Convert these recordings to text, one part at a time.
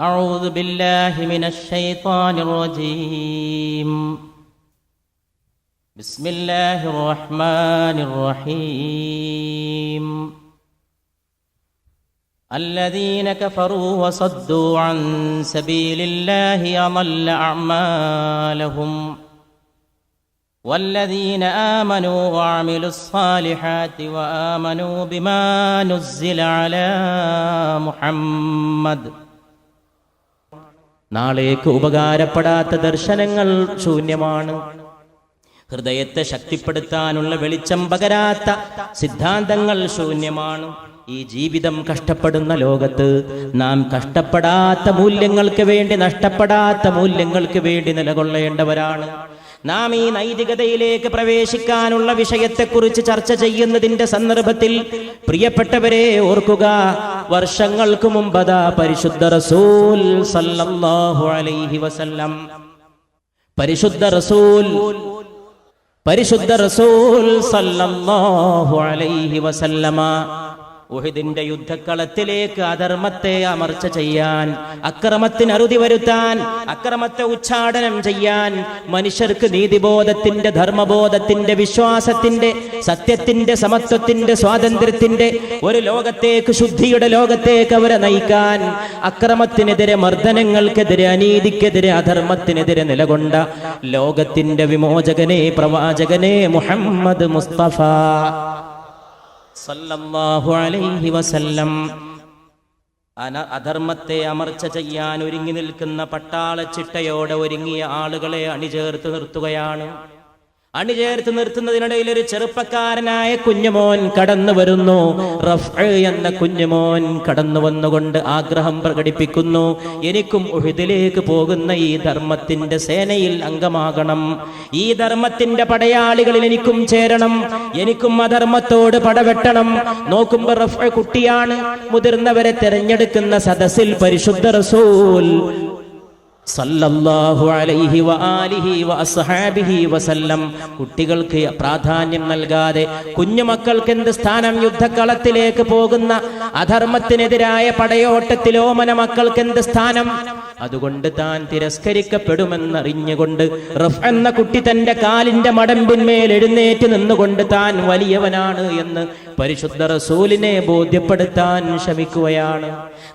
أعوذ بالله من الشيطان الرجيم. بسم الله الرحمن الرحيم. الذين كفروا وصدوا عن سبيل الله أضل أعمالهم. والذين آمنوا وعملوا الصالحات وآمنوا بما نزل على محمد നാളേക്ക് ഉപകാരപ്പെടാത്ത ദർശനങ്ങൾ ശൂന്യമാണ്. ഹൃദയത്തെ ശക്തിപ്പെടുത്താനുള്ള വെളിച്ചം പകരാത്ത സിദ്ധാന്തങ്ങൾ ശൂന്യമാണ്. ഈ ജീവിതം കഷ്ടപ്പെടുന്ന ലോകത്ത് നാം കഷ്ടപ്പെടാത്ത മൂല്യങ്ങൾക്ക് വേണ്ടി നഷ്ടപ്പെടാത്ത മൂല്യങ്ങൾക്ക് വേണ്ടി നിലകൊള്ളേണ്ടവരാണ്. നാം ഈ നൈതികതയിലേക്ക് പ്രവേശിക്കാനുള്ള വിഷയത്തെക്കുറിച്ച് ചർച്ച ചെയ്യുന്നതിന്റെ സന്ദർഭത്തിൽ പ്രിയപ്പെട്ടവരെ ഓർക്കുക വർഷങ്ങൾക്ക് മുമ്പതാ പരിശുദ്ധ റസൂൽ സല്ലല്ലാഹു അലൈഹി വസല്ലം. പരിശുദ്ധ റസൂൽ പരിശുദ്ധ റസൂൽ സല്ലല്ലാഹു അലൈഹി വസല്ലമ. ഉഹിദിന്റെ യുദ്ധക്കളത്തിലേക്ക് അധർമ്മത്തെ അമർച്ച ചെയ്യാൻ അക്രമത്തിന് അറുതി വരുത്താൻ അക്രമത്തെ ഉച്ചാടനം ചെയ്യാൻ മനുഷ്യർക്ക് നീതിബോധത്തിന്റെ ധർമ്മബോധത്തിന്റെ വിശ്വാസത്തിന്റെ സത്യത്തിന്റെ സമത്വത്തിന്റെ സ്വാതന്ത്ര്യത്തിന്റെ ഒരു ലോകത്തേക്ക് ശുദ്ധിയുടെ ലോകത്തേക്ക് അവരെ നയിക്കാൻ അക്രമത്തിനെതിരെ മർദ്ദനങ്ങൾക്കെതിരെ അനീതിക്കെതിരെ അധർമ്മത്തിനെതിരെ നിലകൊണ്ട ലോകത്തിന്റെ വിമോചകനെ പ്രവാചകനെ മുഹമ്മദ് മുസ്തഫ. സല്ലല്ലാഹു അലൈഹി വസല്ലം. അധർമ്മത്തെ അമർച്ച ചെയ്യാൻ ഒരുങ്ങി നിൽക്കുന്ന പട്ടാള ചിട്ടയോടെ ഒരുങ്ങിയ ആളുകളെ അണിചേർത്ത് നിർത്തുകയാണ്. അണിചേർത്ത് നിർത്തുന്നതിനിടയിൽ ഒരു ചെറുപ്പക്കാരനായ കുഞ്ഞുമോൻ കടന്നു വരുന്നു. റഫ് എന്ന കുഞ്ഞുമോൻ കടന്നു വന്നുകൊണ്ട് ആഗ്രഹം പ്രകടിപ്പിക്കുന്നു. എനിക്കും ഉഹിദിലേക്ക് പോകുന്ന ഈ ധർമ്മത്തിന്റെ സേനയിൽ അംഗമാകണം. ഈ ധർമ്മത്തിന്റെ പടയാളികളിൽ എനിക്കും ചേരണം. എനിക്കും അധർമ്മത്തോട് പടവെട്ടണം. നോക്കുമ്പോ റഫ് കുട്ടിയാണ്. മുതിർന്നവരെ തെരഞ്ഞെടുക്കുന്ന സദസ്സിൽ പരിശുദ്ധ റസൂൽ സല്ലല്ലാഹു അലൈഹി വആലിഹി വഅസ്ഹാബിഹി വസല്ലം. കുട്ടികൾക്ക് പ്രാധാന്യം നൽകാതെ കുഞ്ഞുമക്കൾക്ക് എന്ത് സ്ഥാനം യുദ്ധക്കളത്തിലേക്ക് പോകുന്ന അധർമ്മത്തിനെതിരായ പടയോട്ടത്തിലോ മന മക്കൾക്ക് എന്ത് സ്ഥാനം? അതുകൊണ്ട് താൻ തിരസ്കരിക്കപ്പെടുമെന്നറിഞ്ഞുകൊണ്ട് റഫ് എന്ന കുട്ടി തന്റെ കാലിന്റെ മടമ്പിന്മേൽ എഴുന്നേറ്റ് നിന്നുകൊണ്ട് താൻ വലിയവനാണ് എന്ന് പരിശുദ്ധ റസൂലിനെ ബോധ്യപ്പെടുത്താൻ ശ്രമിക്കുകയാണ്.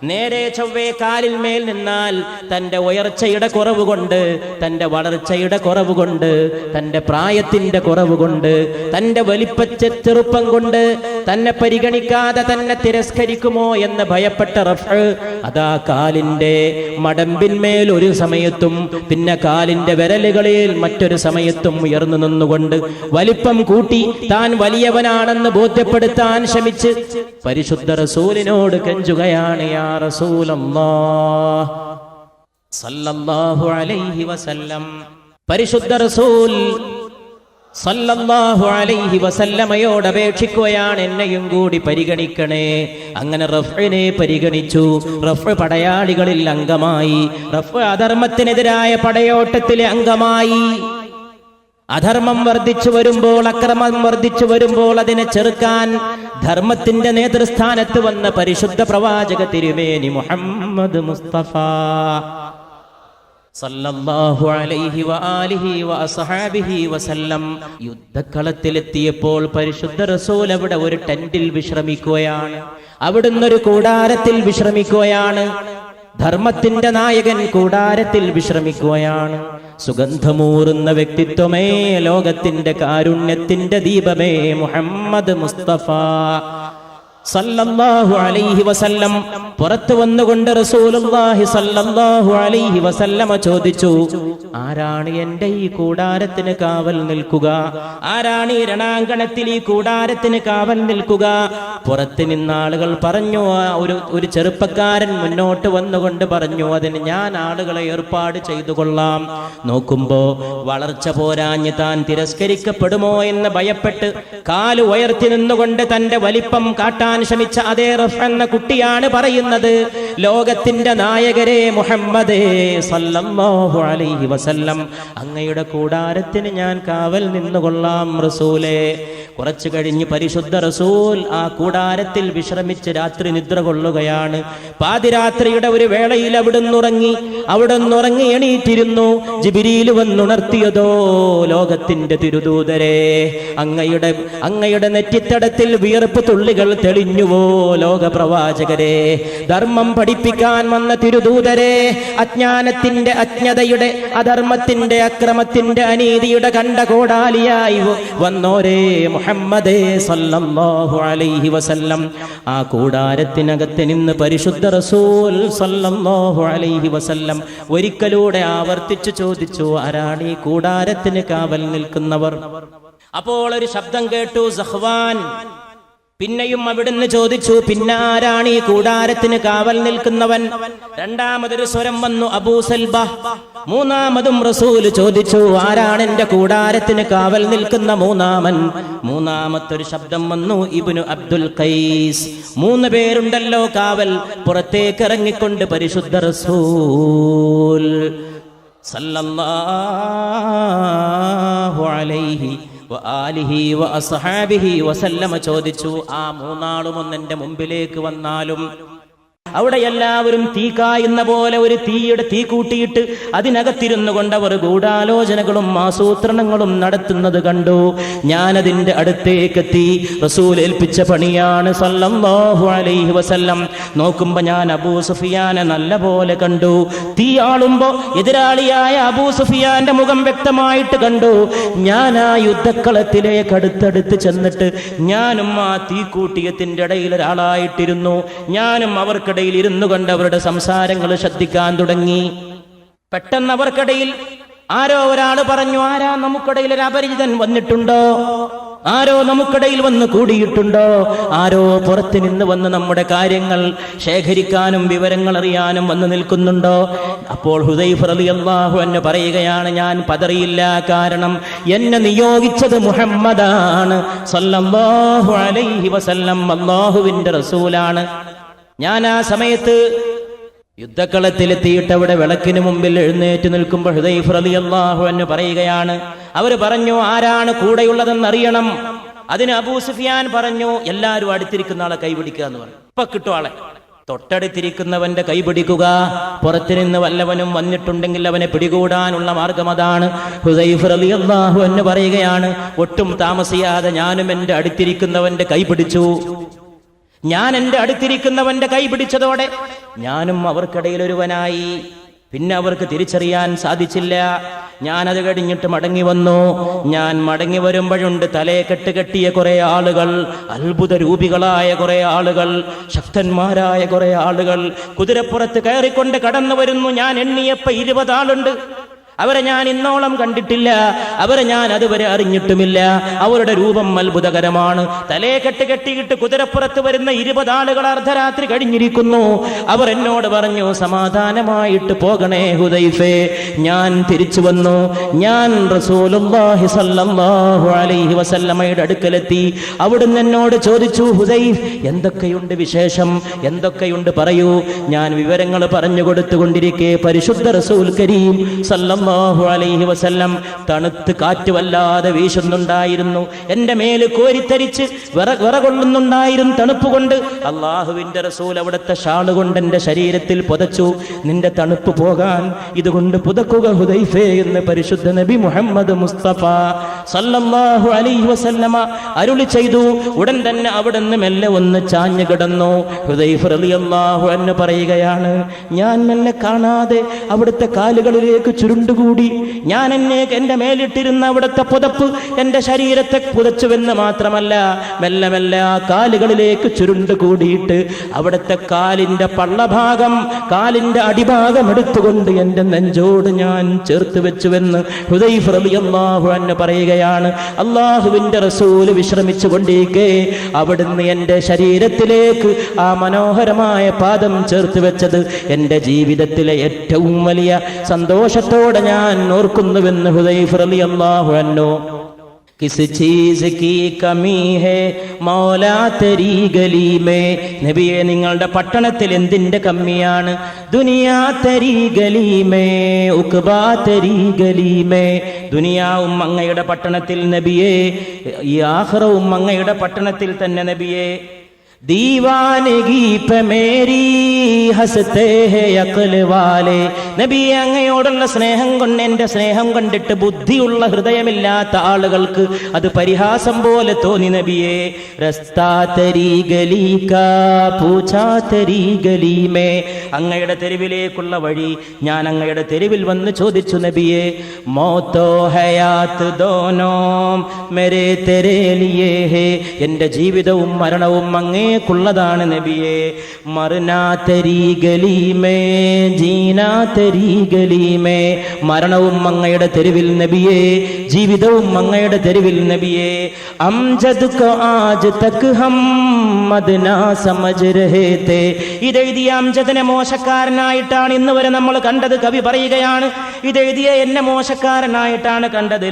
നേരെ ചൊവ്വേ കാലിൽ മേൽ നിന്നാൽ തന്റെ ഉയർച്ചയുടെ കുറവ് കൊണ്ട് തന്റെ വളർച്ചയുടെ കുറവ് കൊണ്ട് തന്റെ പ്രായത്തിന്റെ കുറവ് കൊണ്ട് തന്റെ വലിപ്പച്ച ചെറുപ്പം കൊണ്ട് തന്നെ പരിഗണിക്കാതെ തന്നെ തിരസ്കരിക്കുമോ എന്ന് ഭയപ്പെട്ട റഫ് അതാ കാലിന്റെ മടമ്പിന്മേൽ ഒരു സമയത്തും പിന്നെ കാലിന്റെ വിരലുകളിൽ മറ്റൊരു സമയത്തും ഉയർന്നു നിന്നുകൊണ്ട് വലിപ്പം കൂട്ടി താൻ വലിയവനാണെന്ന് ബോധ്യപ്പെടുത്താൻ ശ്രമിച്ച് പരിശുദ്ധ റസൂലിനോട് കെഞ്ചുകയാണ് യാ സല്ലല്ലാഹു അലൈഹി വസല്ലം. പരിശുദ്ധ റസൂൽ സല്ലല്ലാഹു അലൈഹി വസല്ലമയോട് അപേക്ഷിക്കുകയാണ് എന്നെയും കൂടി പരിഗണിക്കണേ. അങ്ങനെ റഫിനെ പരിഗണിച്ചു. റഫ് പടയാളികളിൽ അംഗമായി. റഫ് അധർമ്മത്തിനെതിരായ പടയോട്ടത്തിലെ അംഗമായി. അധർമ്മം വർദ്ധിച്ചു വരുമ്പോൾ അക്രമം വർദ്ധിച്ചു വരുമ്പോൾ അതിനെ ചെറുക്കാൻ ധർമ്മത്തിന്റെ നേതൃസ്ഥാനത്ത് വന്ന പരിശുദ്ധ പ്രവാചക തിരുമേനി മുഹമ്മദ് മുസ്തഫ. സല്ലല്ലാഹു അലൈഹി വആലിഹി വഅസ്ഹാബിഹി വസല്ലം. യുദ്ധക്കളത്തിലെത്തിയപ്പോൾ പരിശുദ്ധ റസൂൽ അവിടെ ഒരു ടെന്റിൽ വിശ്രമിക്കുകയാണ്. അവിടുന്ന് ഒരു കൂടാരത്തിൽ വിശ്രമിക്കുകയാണ്. ധർമ്മത്തിന്റെ നായകൻ കൂടാരത്തിൽ വിശ്രമിക്കുകയാണ്. സുഗന്ധമൂറുന്ന വ്യക്തിത്വമേ ലോകത്തിന്റെ കാരുണ്യത്തിന്റെ ദീപമേ മുഹമ്മദ് മുസ്തഫ. സല്ലല്ലാഹു അലൈഹി വസല്ലം പുറത്തു വന്നുകൊണ്ട് റസൂലുള്ളാഹി സല്ലല്ലാഹു അലൈഹി വസല്ലമ ചോദിച്ചു ആരാണ് എന്റെ ഈ കൂടാരത്തിന് കാവൽ നിൽക്കുക? ആരാണ് ഈ രണാങ്കണത്തിൽ ഈ കൂടാരത്തിന് കാവൽ നിൽക്കുക? പുറത്ത് നിന്നാളുകൾ പറഞ്ഞു ഒരു ഒരു ചെറുപ്പക്കാരൻ മുന്നോട്ട് വന്നുകൊണ്ട് പറഞ്ഞു അതിന് ഞാൻ ആളുകളെ ഏർപ്പാട് ചെയ്തു കൊള്ളാം. നോക്കുമ്പോ വളർച്ച പോരാഞ്ഞ് താൻ തിരസ്കരിക്കപ്പെടുമോ എന്ന് ഭയപ്പെട്ട് കാൽ ഉയർത്തി നിന്നുകൊണ്ട് തന്റെ വലിപ്പം കാട്ടാൻ ശ്രമിച്ച അതേ റഫ് എന്ന കുട്ടിയാണ് പറയുന്നത്. ലോകത്തിന്റെ നായകരെ മുഹമ്മദ് അലൈഹി വസല്ലം. അങ്ങയുടെ കൂടാരത്തിന് ഞാൻ കാവൽ നിന്നുകൊള്ളാം റസൂലേ. കുറച്ചു കഴിഞ്ഞ് പരിശുദ്ധ റസൂൽ ആ കൂടാരത്തിൽ വിശ്രമിച്ച് രാത്രി നിദ്ര കൊള്ളുകയാണ്. പാതിരാത്രിയുടെ ഒരു വേളയിൽ അവിടെ ഉറങ്ങി അവിടെ ഉറങ്ങി എണീറ്റിരുന്നു. ജിബിരിയിൽ വന്നുണർത്തിയതോ ലോകത്തിന്റെ തിരുദൂതരെ അങ്ങയുടെ അങ്ങയുടെ നെറ്റിത്തടത്തിൽ വിയർപ്പ് തുള്ളികൾ തെളിഞ്ഞുവോ ലോക പ്രവാചകരെ ധർമ്മം പഠിപ്പിക്കാൻ വന്ന തിരുദൂതരെ അജ്ഞാനത്തിന്റെ അജ്ഞതയുടെ അധർമ്മത്തിന്റെ അക്രമത്തിന്റെ അനീതിയുടെ കണ്ട കോടാലിയായി വന്നോരേ. മുഹമ്മദേ സല്ലല്ലാഹു അലൈഹി വസല്ലം. ആ കൂടാരത്തിനകത്ത് നിന്ന് പരിശുദ്ധ റസൂൽ സല്ലല്ലാഹു അലൈഹി വസല്ലം ഒരിക്കലൂടെ ആവർത്തിച്ചു ചോദിച്ചു ആരാണ് ഈ കൂടാരത്തിന് കാവൽ നിൽക്കുന്നവർ? അപ്പോൾ ഒരു ശബ്ദം കേട്ടു സഹ്വാൻ. പിന്നെയും അവിടുന്ന് ചോദിച്ചു പിന്നാരാണ് ഈ കൂടാരത്തിന് കാവൽ നിൽക്കുന്നവൻ? രണ്ടാമതൊരു സ്വരം വന്നു അബൂസൽബ മൂന്നാമതും റസൂൽ ചോദിച്ചു ആരാണ് എന്റെ കൂടാരത്തിന് കാവൽ നിൽക്കുന്ന മൂന്നാമൻ? മൂന്നാമത്തൊരു ശബ്ദം വന്നു ഇബിനു അബ്ദുൽ ഖൈസ്. മൂന്ന് പേരുണ്ടല്ലോ കാവൽ പുറത്തേക്ക് ഇറങ്ങിക്കൊണ്ട് പരിശുദ്ധ റസൂൽ. സല്ലല്ലാഹു അലൈഹി ചോദിച്ചു ആ മൂന്നാളും ഒന്നെന്റെ മുമ്പിലേക്ക് വന്നാലും അവിടെ എല്ലാവരും തീ കായുന്ന പോലെ ഒരു തീയുടെ തീ കൂട്ടിയിട്ട് അതിനകത്തിരുന്നു കൊണ്ട് അവർ ഗൂഢാലോചനകളും ആസൂത്രണങ്ങളും നടത്തുന്നത് കണ്ടു. ഞാനതിന്റെ അടുത്തേക്കെത്തി. റസൂൽ ഏൽപ്പിച്ച പണിയാണ് സല്ലല്ലാഹു അലൈഹി വസല്ലം. നോക്കുമ്പോ ഞാൻ അബൂ സുഫിയാനെ നല്ല പോലെ കണ്ടു. തീ ആളുമ്പോ എതിരാളിയായ അബൂ സുഫിയാന്റെ മുഖം വ്യക്തമായിട്ട് കണ്ടു. ഞാൻ ആ യുദ്ധക്കളത്തിലേക്ക് അടുത്തടുത്ത് ചെന്നിട്ട് ഞാനും ആ തീക്കൂട്ടിയത്തിന്റെ ഇടയിൽ ഒരാളായിട്ടിരുന്നു. ഞാനും അവർക്കിടയിൽ ഇരുന്നു കൊണ്ട് അവരുടെ സംസാരങ്ങൾ ശ്രദ്ധിക്കാൻ തുടങ്ങി. പെട്ടെന്ന് അവർക്കിടയിൽ ആരോ ഒരാൾ പറഞ്ഞു ആരാ നമുക്കിടയിൽ ഒരു അപരിചിതൻ വന്നിട്ടുണ്ടോ? ആരോ നമുക്കിടയിൽ വന്ന് കൂടിയിട്ടുണ്ടോ? ആരോ പുറത്തു നിന്ന് വന്ന് നമ്മുടെ കാര്യങ്ങൾ ശേഖരിക്കാനും വിവരങ്ങൾ അറിയാനും വന്ന് നിൽക്കുന്നുണ്ടോ? അപ്പോൾ ഹുദൈഫ് അലി അള്ളാഹു എന്നെ പറയുകയാണ് ഞാൻ പതറിയില്ല കാരണം എന്നെ നിയോഗിച്ചത് മുഹമ്മദാണ്. സല്ലല്ലാഹു അലൈഹി വസല്ലം റസൂലാണ്. ഞാൻ ആ സമയത്ത് യുദ്ധക്കളത്തിലെത്തിയിട്ട് അവിടെ വിളക്കിന് മുമ്പിൽ എഴുന്നേറ്റ് നിൽക്കുമ്പോൾ ഹൃദയഫ് റളിയല്ലാഹു എന്ന് പറയുകയാണ് അവർ പറഞ്ഞു ആരാണ് കൂടെയുള്ളതെന്ന് അറിയണം അതിന് അബൂ സുഫിയാൻ പറഞ്ഞു എല്ലാവരും അടുത്തിരിക്കുന്ന ആളെ കൈപിടിക്കുക എന്ന് പറഞ്ഞു. ഇപ്പൊ കിട്ടും ആളെ. തൊട്ടടുത്തിരിക്കുന്നവന്റെ കൈപിടിക്കുക. പുറത്തു നിന്ന് വല്ലവനും വന്നിട്ടുണ്ടെങ്കിൽ അവനെ പിടികൂടാനുള്ള മാർഗം അതാണ്. ഹുദൈഫ് റളിയല്ലാഹു എന്ന് പറയുകയാണ് ഒട്ടും താമസിയാതെ ഞാനും എന്റെ അടുത്തിരിക്കുന്നവന്റെ കൈപിടിച്ചു. ഞാൻ എന്റെ അടുത്തിരിക്കുന്നവന്റെ കൈ പിടിച്ചതോടെ ഞാനും അവർക്കിടയിൽ ഒരുവനായി. പിന്നെ അവർക്ക് തിരിച്ചറിയാൻ സാധിച്ചില്ല. ഞാനത് കഴിഞ്ഞിട്ട് മടങ്ങി വന്നു. ഞാൻ മടങ്ങി വരുമ്പോഴുണ്ട് തലയെ കെട്ട് കെട്ടിയ കുറെ ആളുകൾ അത്ഭുത രൂപികളായ കുറെ ആളുകൾ ശക്തന്മാരായ കുറെ ആളുകൾ. കുതിരപ്പുറത്ത് കയറിക്കൊണ്ട് കടന്നു വരുന്നു. ഞാൻ എണ്ണിയപ്പ ഇരുപത് ആളുണ്ട് അവരെ ഞാൻ ഇന്നോളം കണ്ടിട്ടില്ല. അവരെ ഞാൻ അതുവരെ അറിഞ്ഞിട്ടുമില്ല. അവരുടെ രൂപം അത്ഭുതകരമാണ്. തലേ കെട്ട് കെട്ടിയിട്ട് കുതിരപ്പുറത്ത് വരുന്ന ഇരുപത് ആളുകൾ അർദ്ധരാത്രി കഴിഞ്ഞിരിക്കുന്നു. അവർ എന്നോട് പറഞ്ഞു സമാധാനമായിട്ട് പോകണേ ഹുദൈഫേ. ഞാൻ തിരിച്ചു വന്നു. ഞാൻ അലൈഹി വസല്ലമയുടെ അടുക്കലെത്തി. അവിടുന്ന് എന്നോട് ചോദിച്ചു ഹുദൈഫ് എന്തൊക്കെയുണ്ട് വിശേഷം? എന്തൊക്കെയുണ്ട് പറയൂ. ഞാൻ വിവരങ്ങൾ പറഞ്ഞു കൊടുത്തുകൊണ്ടിരിക്കെ. പരിശുദ്ധ റസൂൽ കരീം സല്ലല്ലാഹു അലൈഹി വസല്ലം തണുത്ത് കാറ്റ് വല്ലാതെ വീശുന്നുണ്ടായിരുന്നു. എന്റെ മേൽ കോരിത്തരിച്ച് വിറ വിറകൊള്ളുന്നുണ്ടായിരുന്നു തണുപ്പ് കൊണ്ട്. അള്ളാഹുവിന്റെ റസൂൽ അവിടുത്തെ ഷാൾ കൊണ്ട് എന്റെ ശരീരത്തിൽ പുതച്ചു. നിന്റെ തണുപ്പ് പോകാൻ ഇതുകൊണ്ട് പുതക്കുക ഹുദൈഫേ എന്ന് പരിശുദ്ധ നബി മുഹമ്മദ് മുസ്തഫ സല്ലല്ലാഹു അലൈഹി വസല്ലമ അരുളി ചെയ്തു. ഉടൻ തന്നെ അവിടെ നിന്ന് മെല്ലെ ഒന്ന് ചാഞ്ഞു കിടന്നു. ഹുദൈഫ് റളിയല്ലാഹു അൻഹു പറയുകയാണ് ഞാൻ മെല്ലെ കാണാതെ അവിടുത്തെ കാലുകളിലേക്ക് ചുരുണ്ടുകൂടി ഞാൻ എന്നെ എന്റെ മേലിട്ടിരുന്ന അവിടുത്തെ പുതപ്പ് എന്റെ ശരീരത്തെ പുതച്ചുവെന്ന് മാത്രമല്ല മെല്ലെ മെല്ലെ ആ കാലുകളിലേക്ക് ചുരുണ്ട് കൂടിയിട്ട് അവിടുത്തെ കാലിന്റെ പള്ളഭാഗം കാലിന്റെ അടിഭാഗം എടുത്തുകൊണ്ട് എന്റെ നെഞ്ചോട് ഞാൻ ചേർത്ത് വെച്ചുവെന്ന് ഹുദൈഫ് റളിയല്ലാഹു അൻഹു പറയുകയാണ്. അള്ളാഹുവിന്റെ റസൂൽ വിശ്രമിച്ചു കൊണ്ടിരിക്കെ അവിടുന്ന് എന്റെ ശരീരത്തിലേക്ക് ആ മനോഹരമായ പാദം ചേർത്ത് വെച്ചത് എന്റെ ജീവിതത്തിലെ ഏറ്റവും വലിയ സന്തോഷത്തോടെ ഞാൻ ഓർക്കുന്നുവെന്ന് ഹുദൈഫ് റളിയല്ലാഹു അൻഹു किस चीज की कमी है മൗലാ തെരീ ഗലീമേ നബിയെ നിങ്ങളുടെ പട്ടണത്തിൽ എന്തിന്റെ കമ്മിയാണ് ദുനിയാ തെരീ ഗലീമേ ഉക്ബാ തെരീ ഗലീമേ ദുനിയാവും അങ്ങയുടെ പട്ടണത്തിൽ നബിയെ ഈ ആഹ്റവും അങ്ങയുടെ പട്ടണത്തിൽ തന്നെ നബിയെ ദീവാനഗി പമേരി മേരി ഹസത്തെ അഖൽ വാലെ നബി അങ്ങയോടുള്ള സ്നേഹം കൊണ്ട് എന്റെ സ്നേഹം കണ്ടിട്ട് ബുദ്ധിയുള്ള ഹൃദയമില്ലാത്ത ആളുകൾക്ക് അത് പരിഹാസം പോലെ തോന്നി നബിയെ. രസ്താ തരി ഗലീക പൂച്ചാ തരി ഗലീമേ അങ്ങയുടെ തെരുവിലേക്കുള്ള വഴി ഞാൻ അങ്ങയുടെ തെരുവിൽ വന്ന് ചോദിച്ചു നബിയെ മോത്തോ ഹയാത്ത് ദോനോ മെരേ തെരേലിയേ ഹേ. എന്റെ ജീവിതവും മരണവും അങ്ങേക്കുള്ളതാണ് നബിയെ. മറുനാ ജീനാത്തരീഗലീമേ ഗലീമേ ജീനാ ഗലീമേ. മരണവും അങ്ങയുടെ തെരുവിൽ നബിയെ. ജീവിതവും അങ്ങയുടെ തെരുവിൽ നബിയെ കോ ആജ് തക് ഹം ഇതെഴുതിയ അംജദിനെ മോശക്കാരനായിട്ടാണ് ഇന്ന് വരെ നമ്മൾ കണ്ടത് കവി പറയുകയാണ്. ഇതെഴുതിയ എന്നെ മോശക്കാരനായിട്ടാണ് കണ്ടത്.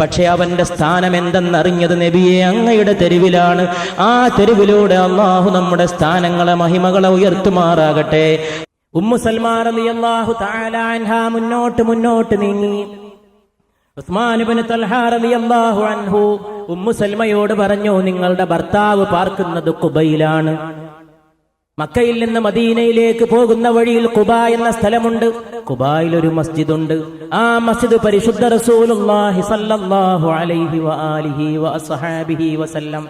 പക്ഷെ അവന്റെ സ്ഥാനം എന്തെന്നറിഞ്ഞത് നബിയെ അങ്ങയുടെ തെരുവിലാണ്. ആ തെരുവിലൂടെ അള്ളാഹു നമ്മുടെ സ്ഥാനങ്ങളെ മഹിമകളെ ഉയർത്തുമാറാകട്ടെ. ഉമ്മു മുന്നോട്ട് മുന്നോട്ട് നീങ്ങി. റളിയല്ലാഹു അൻഹു ഉമ്മു സൽമയോട് പറഞ്ഞു നിങ്ങളുടെ ഭർത്താവ് പാർക്കുന്നത് കുബയിലാണ് മക്കയിൽ നിന്ന് മദീനയിലേക്ക് പോകുന്ന വഴിയിൽ കുബ എന്ന സ്ഥലമുണ്ട്. കുബായിൽ ഒരു മസ്ജിദ് ഉണ്ട് ആ മസ്ജിദ് പരിശുദ്ധ റസൂലുള്ളാഹി സല്ലല്ലാഹു അലൈഹി വആലിഹി വഅസ്ഹാബിഹി വസല്ലം